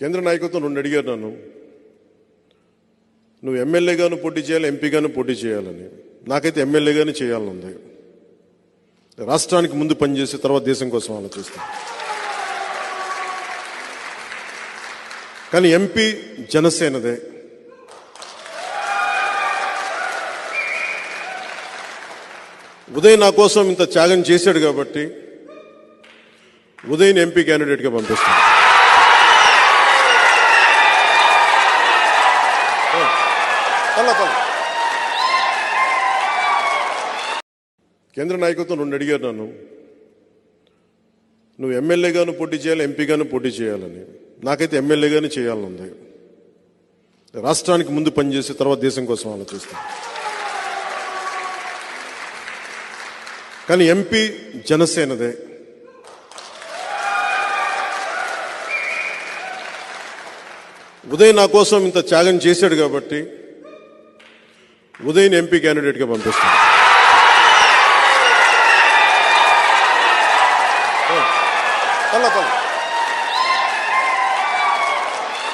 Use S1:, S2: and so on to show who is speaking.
S1: కేంద్ర నాయకత్వం రెండు అడిగారు నన్ను నువ్వు ఎమ్మెల్యేగాను పోటీ చేయాలి ఎంపీగాను పోటీ చేయాలని. నాకైతే ఎమ్మెల్యేగానే చేయాలని ఉంది రాష్ట్రానికి ముందు పనిచేసి తర్వాత దేశం కోసం ఆలోచిస్తాను కానీ ఎంపీ జనసేనదే. ఉదయ్ నా కోసం ఇంత త్యాగం చేశాడు కాబట్టి ఉదయ్ని ఎంపీ క్యాండిడేట్గా పంపిస్తాను. పల్ల, పల్ల. కేంద్ర నాయకత్వం రెండు అడిగారు నన్ను నువ్వు ఎమ్మెల్యేగాను పోటీ చేయాలి ఎంపీగాను పోటీ చేయాలని. నాకైతే ఎమ్మెల్యేగానే చేయాలని ఉంది రాష్ట్రానికి ముందు పనిచేసి తర్వాత దేశం కోసం ఆలోచిస్తాను కానీ ఎంపీ జనసేనదే. ఉదయ్ నా కోసం ఇంత త్యాగం చేశాడు కాబట్టి ఉదయం ఎంపీ క్యాండిడేట్గా పంపిస్తాను పల్ల, పల్ల.